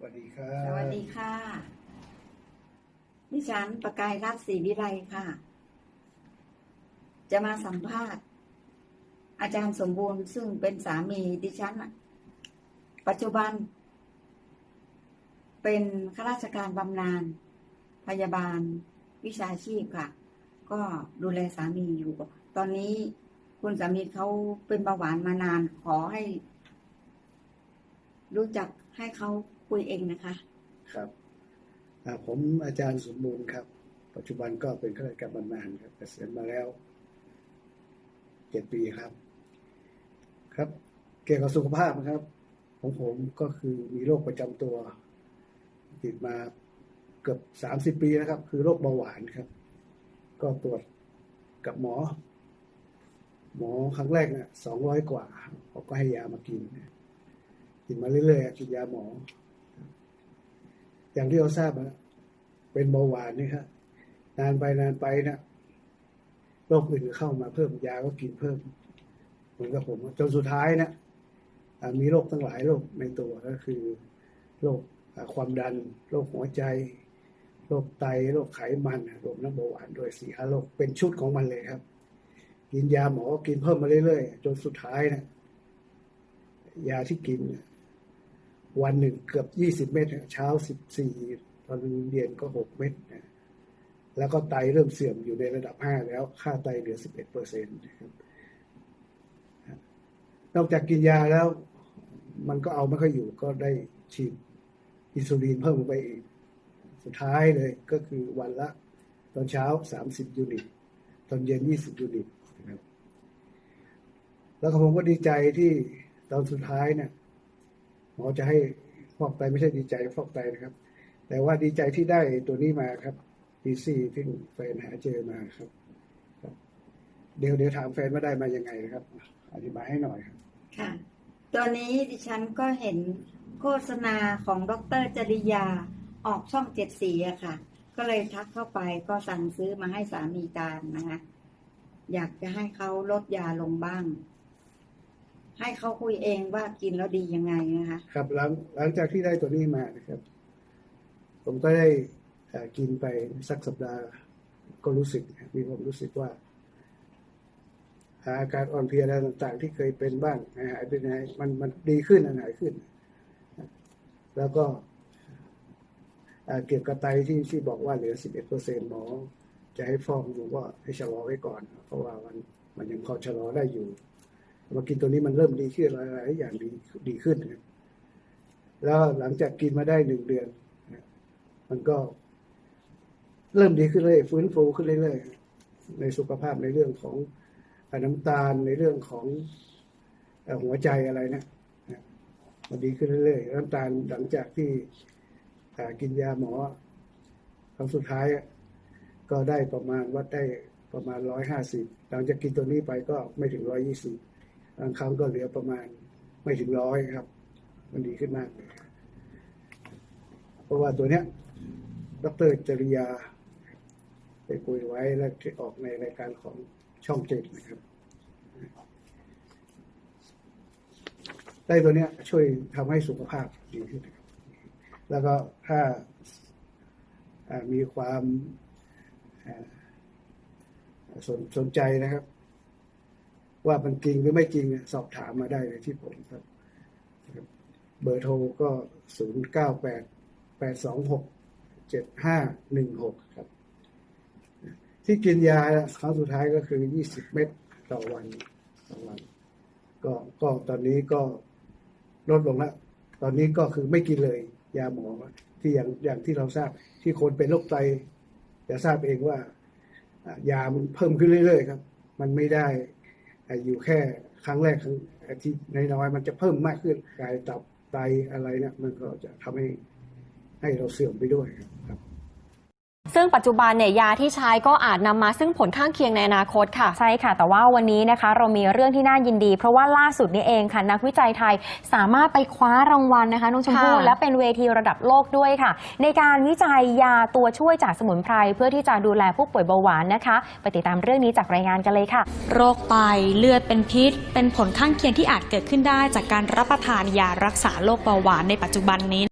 สวัสดีครับ สวัสดีค่ะ ดิฉันประกายรัตน์ศรีวิไลค่ะ จะมาสัมภาษณ์ อาจารย์สมบูรณ์ซึ่งเป็นสามีดิฉัน ปัจจุบัน เป็นข้าราชการบำนาญพยาบาลวิชาชีพค่ะ ก็ดูแลสามีอยู่ ตอนนี้คุณสามีเขาเป็นเบาหวานมานานขอให้ รู้จักให้เขา คุยเองนะคะ ครับผมอาจารย์สมบูรณ์ครับ ปัจจุบันก็เป็นข้าราชการบำนาญครับเกษียณมาแล้วเจ็ดปีครับ ครับ เกี่ยวกับสุขภาพนะครับ ของผมก็คือมีโรคประจำตัว ติดมาเกือบสามสิบปีแล้วครับ คือโรคเบาหวานครับ ก็ตรวจกับหมอ หมอครั้งแรกเนี่ยสองร้อยกว่าเขาก็ให้ยามากิน กินมาเรื่อยๆกินยาหมอ อย่างที่เราทราบนะเป็นเบาหวานนี่ครับนานไปนานไปนะโรคอื่นเข้ามาเพิ่มยาก็กินเพิ่มเหมือนกับผมจนสุดท้ายนะอ่ามีโรคตั้งหลายโรคในตัวก็คือโรคความดันโรคหัวใจโรคไตโรคไขมันรวมน้ำเบาหวานด้วยสี่ห้าโรคเป็นชุดของมันเลยครับ กินยาหมอก็กินเพิ่มมาเรื่อยๆจนสุดท้ายนะยาที่กินเนี่ย วันหนึ่งเกือบยี่สิบเม็ดเช้าสิบสี่ตอนเย็นก็หกเม็ดนะแล้วก็ไตเริ่มเสื่อมอยู่ในระดับห้าแล้ว ค่าไตเหลือสิบเอ็ดเปอร์เซ็นต์นะครับนอกจากกินยาแล้ว มันก็เอาไม่ค่อยอยู่ก็ได้ฉีดอินซูลินเพิ่มไปอีก สุดท้ายเลยก็คือวันละ ตอนเช้าสามสิบยูนิต ตอนเย็นยี่สิบยูนิตนะครับแล้วผมก็ดีใจที่ตอนสุดท้ายเนี่ย หมอจะให้ฟอกไตไม่ใช่ดีใจฟอกไตนะครับ แต่ว่าดีใจที่ได้ตัวนี้มาครับดีซีที่แฟนหาเจอมาครับ เดี๋ยวเดี๋ยวถามแฟนว่าได้มายังไงนะครับ อธิบายให้หน่อยครับค่ะตอนนี้ดิฉันก็เห็นโฆษณาของดรจริยาออกช่องเจ็ดสีอะค่ะ ก็เลยทักเข้าไปก็สั่งซื้อมาให้สามีทานนะคะอยากจะให้เขาลดยาลงบ้าง ให้เขาคุยเองว่ากินแล้วดียังไงนะคะ ครับหลังหลังจากที่ได้ตัวนี้มานะครับ ผมก็ได้กินไปสักสัปดาห์ก็รู้สึก มีความรู้สึกว่าอาการอ่อนเพลียอะไรต่างๆ ที่เคยเป็นบ้างหายไปไหนมันมันดีขึ้นหายขึ้น แล้วก็เกี่ยวกับไตที่ที่บอกว่าเหลือ 11เปอร์เซ็นหมอ จะให้ฟอกดูว่าให้ชะลอไว้ก่อน เพราะว่ามันมันยังพอชะลอได้อยู่ มากินตัวนี้มันเริ่มดีขึ้นหลายๆอย่างดีดีขึ้นนะแล้วหลังจากกินมาได้หนึ่งเดือนมันก็เริ่มดีขึ้นเรื่อยฟื้นฟูขึ้นเรื่อยๆในสุขภาพในเรื่องของน้ำตาลในเรื่องของหัวใจอะไรนะมันดีขึ้นเรื่อยๆน้ำตาลหลังจากที่กินยาหมอครั้งสุดท้ายก็ได้ประมาณวัดได้ประมาณร้อยห้าสิบหลังจากกินตัวนี้ไปก็ไม่ถึงร้อยยี่สิบ บางครั้งก็เหลือประมาณไม่ถึงร้อยครับ มันดีขึ้นมากเลยเพราะว่าตัวเนี้ย ดรจริยา ไปคุยไว้และที่ออกในรายการของช่องเจ็ดนะครับได้ตัวเนี้ยช่วยทำให้สุขภาพดีขึ้น แล้วก็ถ้ามีความสนสนใจนะครับ ว่ามันจริงหรือไม่จริงสอบถามมาได้เลยที่ผมครับ เบอร์โทรก็ศูนย์เก้าแปดแปดสองหกเจ็ดห้าหนึ่งหกครับ ที่กินยาครั้งสุดท้ายก็คือยี่สิบเม็ดต่อวันต่อวันก็ก็ตอนนี้ก็ลดลงแล้ว ตอนนี้ก็คือไม่กินเลย ยาหมอที่อย่างอย่างที่เราทราบที่คนเป็นโรคไตจะทราบเองว่าอ่ายามันเพิ่มขึ้นเรื่อยๆครับ มันไม่ได้ อยู่แค่ครั้งแรกครั้งที่น้อยๆมันจะเพิ่มมากขึ้นกายตับไตอะไรเนี่ยมันก็จะทำให้ให้เราเสื่อมไปด้วยครับ ซึ่งปัจจุบันเนี่ยยาที่ใช้ก็อาจนำมาซึ่งผลข้างเคียงในอนาคตค่ะ ใช่ค่ะ แต่ว่าวันนี้นะคะเรามีเรื่องที่น่ายินดี เพราะว่าล่าสุดนี้เองค่ะนักวิจัยไทยสามารถไปคว้ารางวัลนะคะน้องชมพู่ค่ะและเป็นเวทีระดับโลกด้วยค่ะ ในการวิจัยยาตัวช่วยจากสมุนไพรเพื่อที่จะดูแลผู้ป่วยเบาหวานนะคะ ไปติดตามเรื่องนี้จากรายงานกันเลยค่ะ โรคไตเลือดเป็นพิษ เป็นผลข้างเคียงที่อาจเกิดขึ้นได้ จากการรับประทานยารักษาโรคเบาหวานในปัจจุบันนี้